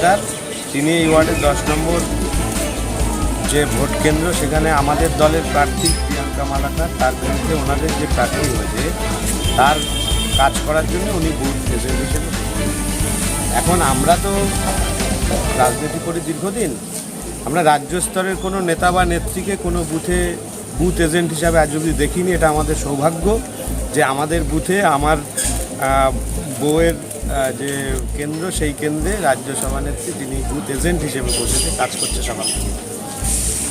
Voter, তিনি এই ওয়ার্ডের দশ নম্বর যে ভোট কেন্দ্র, সেখানে আমাদের দলের প্রার্থী প্রিয়াঙ্কা মালাকার, তার বিরুদ্ধে ওনাদের যে প্রার্থী হয়েছে, তার কাজ করার জন্য উনি বুথ এজেন্ট হিসেবে এখন আমরা তো রাজনীতি করি দীর্ঘদিন। আমরা রাজ্য স্তরের কোনো নেতা বা নেত্রীকে কোনো বুথে, বুথ এজেন্ট হিসাবে আজ অবধি দেখিনি, এটা আমাদের সৌভাগ্য যে আমাদের বুথে আমার বউয়ের যে কেন্দ্র, সেই কেন্দ্রে রাজ্য সভানেত্রী তিনি বুথ এজেন্ট হিসেবে বসেছে, কাজ করছে সকাল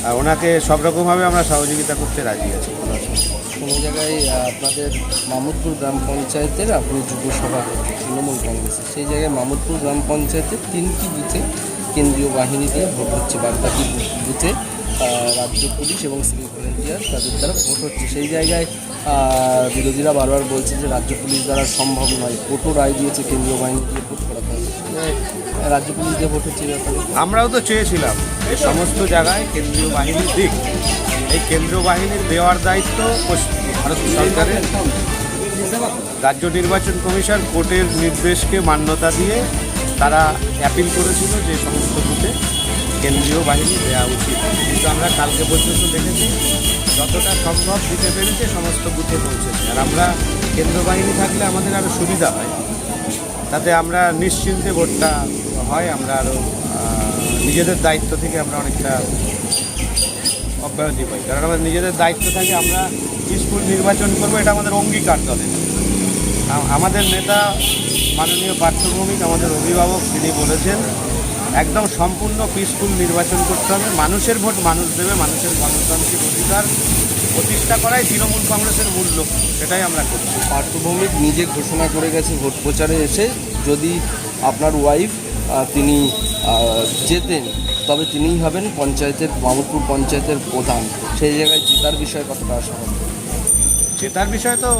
আর ওনাকে সব রকমভাবে আমরা সহযোগিতা করতে রাজি আছি। কোনো জায়গায় আপনাদের মামুদপুর গ্রাম পঞ্চায়েতের আপনি যুব সভাপতি তৃণমূল কংগ্রেসের। সেই জায়গায় মামুদপুর গ্রাম পঞ্চায়েতের তিনটি বুথে কেন্দ্রীয় বাহিনী দিয়ে ভোট হচ্ছে বাকি বুথে রাজ্য পুলিশ এবং সিভিল ভলেন্টিয়ার তাদের দ্বারা ভোট হচ্ছে। সেই জায়গায় বিরোধীরা বারবার বলছে যে রাজ্য পুলিশ দ্বারা সম্ভব নয়। কোটো রায় দিয়েছে কেন্দ্রীয় বাহিনী দিয়ে ভোট করাতে হবে রাজ্য পুলিশ দিয়ে ভোট হচ্ছে আমরাও তো চেয়েছিলাম এই সমস্ত জায়গায় কেন্দ্রীয় বাহিনী দিক। এই কেন্দ্রীয় বাহিনীর দেওয়ার দায়িত্ব ভারত সরকারের। রাজ্য নির্বাচন কমিশন কোর্টের নির্দেশকে মান্যতা দিয়ে তারা অ্যাপিল করেছিল যে সমস্ত বুথে কেন্দ্রীয় বাহিনী দেওয়া উচিত। কিন্তু আমরা কালকে পর্যন্ত দেখেছি, যতটা সম্ভব দিতে পেরেছে, সমস্ত বুথে পৌঁছেছে। আর আমরা কেন্দ্র বাহিনী থাকলে আমাদের আরও সুবিধা হয়। তাতে আমরা নিশ্চিন্তে ভোটটা হয়, আমরা আরও নিজেদের দায়িত্ব থেকে আমরা অনেকটা অব্যাহতি পাই। কারণ আমাদের নিজেদের দায়িত্ব থাকে, আমরা স্কুল নির্বাচন করব, এটা আমাদের অঙ্গীকার দলের আমাদের নেতা মাননীয় পার্থভৌমিক, আমাদের অভিভাবক, তিনি বলেছেন একদম সম্পূর্ণ পিসফুল নির্বাচন করতে হবে। মানুষের ভোট মানুষ দেবে মানুষের গণতান্ত্রিক অধিকার প্রতিষ্ঠা করাই তৃণমূল কংগ্রেসের মূল লক্ষ্য। সেটাই আমরা করছি। পার্থভৌমিক নিজে ঘোষণা করে গেছে ভোট প্রচারে এসে যদি আপনার ওয়াইফ তিনি জেতেন তবে তিনিই হবেন পঞ্চায়েতের মামুদপুর পঞ্চায়েতের প্রধান। সেই জায়গায় জেতার বিষয়ে কতটা আশাবাদী জেতার বিষয়ে তো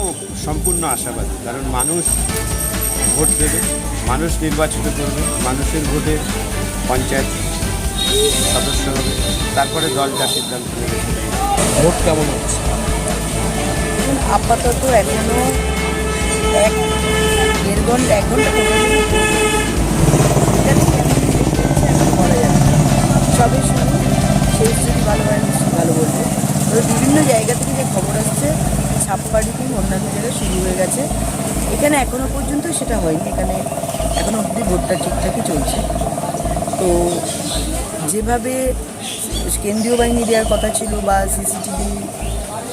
সম্পূর্ণ আশাবাদী কারণ মানুষ ভোট দেবে মানুষ নির্বাচিত করবে মানুষের ভোটে পঞ্চায়েত সদস্য হবে। তারপরে দল যা সিদ্ধান্ত নেবে। ভোট কেমন হচ্ছে? এখন আপাতত এখনও এক দেড় ঘণ্টা এক ঘণ্টা পর্যন্ত এখানে কেমন চলছে এখন বলা যাবে না। সবে শুরু শেষ যদি ভালো হয় ভালো বলব। তবে বিভিন্ন জায়গা থেকে যে খবর আসছে ছাপ্পাড়িতে অন্যান্য জায়গায় শুরু হয়ে গেছে। এখানে এখনও পর্যন্ত সেটা হয়নি। এখানে এখনও অবধি ভোটটা ঠিকঠাকই চলছে। তো যেভাবে কেন্দ্রীয় বাহিনী দেওয়ার কথা ছিল বা সিসিটিভি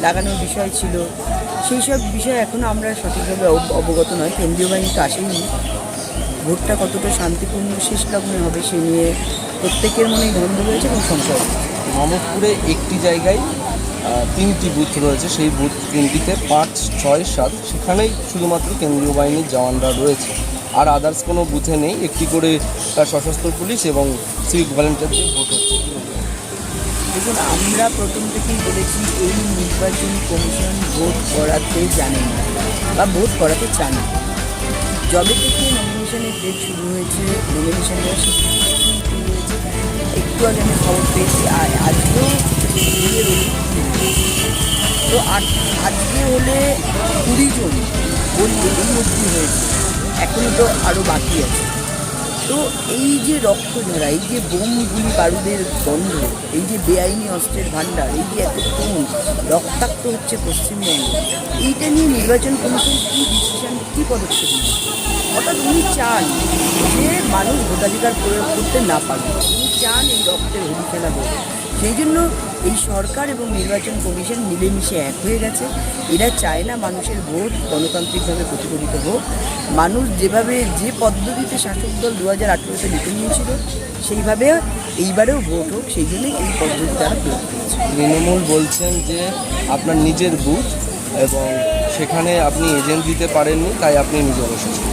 লাগানোর বিষয় ছিল, সেই সব বিষয়ে এখনও আমরা সঠিকভাবে অব- অবগত নয়। কেন্দ্রীয় বাহিনী তো আসেনি। ভোটটা কতটা শান্তিপূর্ণ শেষ লগ্নে হবে সে নিয়ে প্রত্যেকের মনেই দ্বন্দ্ব রয়েছে এবং সংশয় রয়েছে। মামুদপুরে একটি জায়গায় তিনটি বুথ রয়েছে। সেই বুথ তিনটিতে পাঁচ, ছয়, সাত, সেখানেই শুধুমাত্র কেন্দ্রীয় বাহিনীর জওয়ানরা রয়েছে। আর আদার্স কোনো বুথে নেই। একটি করে সশস্ত্র পুলিশ এবং সিভিক ভলেন্টিয়ারদের ভোট হচ্ছে? দেখুন, আমরা প্রথম থেকেই বলেছি, এই নির্বাচন কমিশন ভোট করাতে জানে না বা ভোট করাতে চান না। যবে থেকে নমিনেশনের ডেট শুরু হয়েছে নমিনেশন দেওয়ার শুরু হয়েছে, একটু আগে আমি খবর পেয়েছি, আর আজকেও তো আজ- আজকে হলে কুড়ি জন বলতে এই হয়েছে। এখনও তো আরও বাকি আছে। তো এই যে রক্ত ঝরা এই যে বোম গুলি বারুদের গন্ধ, এই যে বেআইনি অস্ত্রের ভাণ্ডার, এই যে এত খুন, রক্তাক্ত হচ্ছে পশ্চিমবঙ্গ, এইটা নিয়ে নির্বাচন কমিশন কী ডিসিশন কী পদক্ষেপ অর্থাৎ উনি চান যে মানুষ ভোটাধিকার প্রয়োগ করতে না পারবে উনি চান এই রক্তের হোলি খেলা হোক সেই জন্য এই সরকার এবং নির্বাচন কমিশন মিলেমিশে এক হয়ে গেছে। এরা চায় না মানুষের ভোট গণতান্ত্রিকভাবে প্রতিফলিত হোক মানুষ যেভাবে যে পদ্ধতিতে শাসক দল দু হাজার আঠেরোতে লিখে নিয়েছিল সেইভাবে এইবারেও ভোট হোক সেই জন্যই এই পদ্ধতি তারা প্রয়োগ করেছে। তৃণমূল বলছেন যে আপনার নিজের বুথ এবং সেখানে আপনি এজেন্ট দিতে পারেননি তাই আপনি নিজে বসেছেন।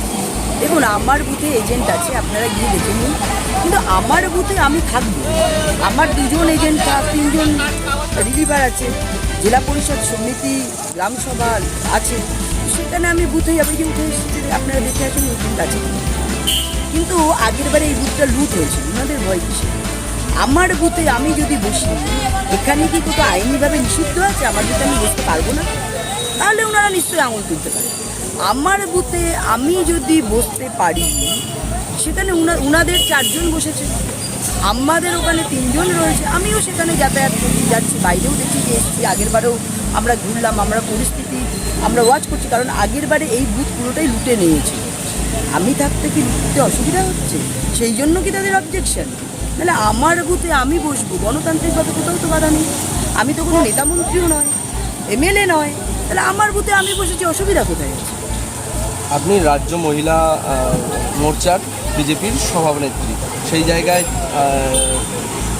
দেখুন আমার বুথে এজেন্ট আছে আপনারা গিয়ে দেখে নিন। কিন্তু আমার বুথে আমি থাকব। আমার দুজন এজেন্ট তিনজন রিলিভার আছে জেলা পরিষদ সমিতি গ্রামসভা আছে। সেখানে আমি বুথে বুথে এসেছি, আপনারা দেখে আছেন এজেন্ট আছে। কিন্তু আগের বারে এই বুথটা লুট হয়েছে ওনাদের ভয় কিসে আমার বুথে আমি যদি বসি এখানে কি কোথাও আইনিভাবে নিষিদ্ধ আছে? আমার বুথে আমি বসতে পারব না। তাহলে ওনারা নিশ্চয়ই আঙুল তুলতে পারে আমার বুথে আমি যদি বসতে পারি সেখানে উনা, উনাদের চারজন বসেছে। আমাদের ওখানে তিনজন রয়েছে। আমিও সেখানে যাতায়াত করছি যাচ্ছি। বাইরেও দেখি যে এসছি। আগের বারেও আমরা ঘুরলাম, আমরা পরিস্থিতি, আমরা ওয়াচ করছি। কারণ আগের বারে এই বুথ পুরোটাই লুটে নিয়েছে। আমি থাকতে কি লুটতে অসুবিধা হচ্ছে? সেই জন্য কি তাদের অবজেকশন তাহলে আমার বুথে আমি বসবো। গণতান্ত্রিকভাবে কোথাও তো বাধা নেই। আমি তো কোনো নেতামন্ত্রীও নয়, এমএলএ নয়। তাহলে আমার বুথে আমি বসেছি, অসুবিধা কোথায় আছে? আপনি রাজ্য মহিলা মোর্চার? বিজেপির সভানেত্রী। সেই জায়গায়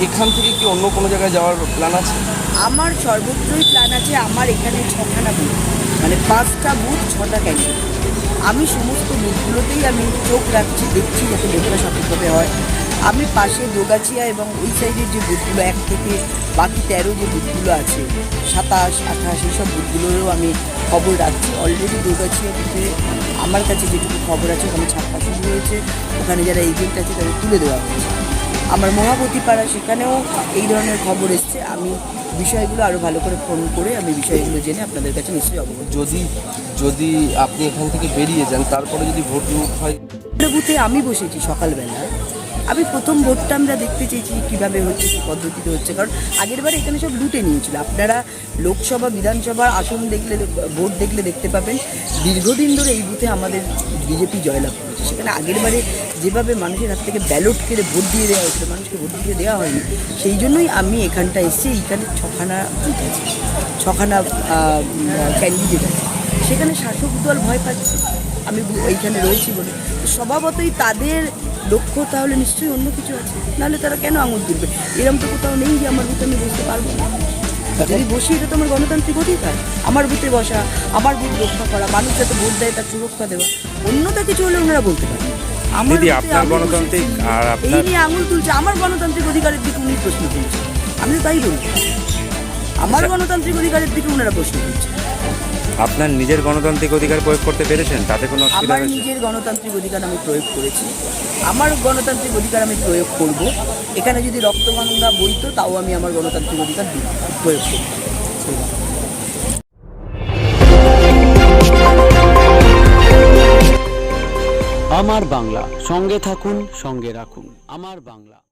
এখান থেকে কি অন্য কোনো জায়গায় যাওয়ার প্ল্যান আছে? আমার সর্বত্রই প্ল্যান আছে, আমার এখানে ছখানা বুথ মানে পাঁচটা বুথ ছটা ক্যান্ডিডেট আমি সমস্ত বুথগুলোতেই আমি চোখ রাখছি, দেখছি যাতে ভোটটা সঠিকভাবে হয়। আমি পাশে দোগাছিয়া এবং ওই সাইডের যে বুথগুলো এক থেকে বাকি তেরো যে বুথগুলো আছে সাতাশ আঠাশ এইসব বুথগুলোরও আমি খবর রাখছি। অলরেডি দোগাছিয়া বুথে আমার কাছে যেটুকু খবর আছে ওখানে ছাপ্পা শুরু হয়েছে ওখানে যারা এজেন্ট আছে তাদের তুলে দেওয়া হয়েছে। আমার মহাবতী পাড়া সেখানেও এই ধরনের খবর এসছে। আমি বিষয়গুলো আরও ভালো করে ফোন করে আমি বিষয়গুলো জেনে আপনাদের কাছে নিশ্চয়ই অবগত যদি যদি আপনি এখান থেকে বেরিয়ে যান তারপরে যদি ভোট হয় বুথে আমি বসেছি সকালবেলা। আমি প্রথম ভোটটা আমরা দেখতে চেয়েছি কীভাবে হচ্ছে, কী পদ্ধতিতে হচ্ছে। কারণ আগের বারে এখানে সব লুটে নিয়েছিল। আপনারা লোকসভা বিধানসভার আসন দেখলে ভোট দেখলে দেখতে পাবেন, দীর্ঘদিন ধরে এই বুথে আমাদের বিজেপি জয়লাভ করেছে। সেখানে আগের বারে যেভাবে মানুষের হাত থেকে ব্যালট কেড়ে ভোট দিয়ে দেওয়া হয়েছিল, মানুষকে ভোট দিতে দেওয়া হয়নি, সেই জন্যই আমি এখানটা এসেছি। এইখানে ছখানা ছখানা ক্যান্ডিডেট আছে। সেখানে শাসক দল ভয় পাচ্ছে। আমি এইখানে রয়েছি বলে। স্বভাবতই তাদের লক্ষ্য তাহলে নিশ্চয়ই অন্য কিছু আছে। নাহলে তারা কেন আঙুল তুলবে? এরকম তো কোথাও নেই যে আমার বুথে আমি বসতে পারব না। যদি বসি এটা তো আমার গণতান্ত্রিক অধিকার। আমার বুথে বসা আমার বুথ রক্ষা করা মানুষ যাতে ভোট দেয় তার সুরক্ষা দেওয়া অন্যটা কিছু হলে ওনারা বলতে আমার আপনার গণতান্ত্রিক আর এই নিয়ে আঙুল তুলছে আমার গণতান্ত্রিক অধিকারের দিকে উনি প্রশ্ন তুলছে আমি তো তাই বলছি আমার গণতান্ত্রিক অধিকারের দিকে ওনারা প্রশ্ন তুলছে আপনার নিজের গণতান্ত্রিক অধিকার প্রয়োগ করতে পেরেছেন? তাতে কোনো অসুবিধা আমার হয়েছে নিজের গণতান্ত্রিক অধিকার আমি প্রয়োগ করেছি। আমার গণতান্ত্রিক অধিকার আমি প্রয়োগ করব। এখানে যদি রক্তগঙ্গা বইতো তাও আমি আমার গণতান্ত্রিক অধিকার প্রয়োগ করব। আমার বাংলা সঙ্গে থাকুন সঙ্গে রাখুন। আমার বাংলা।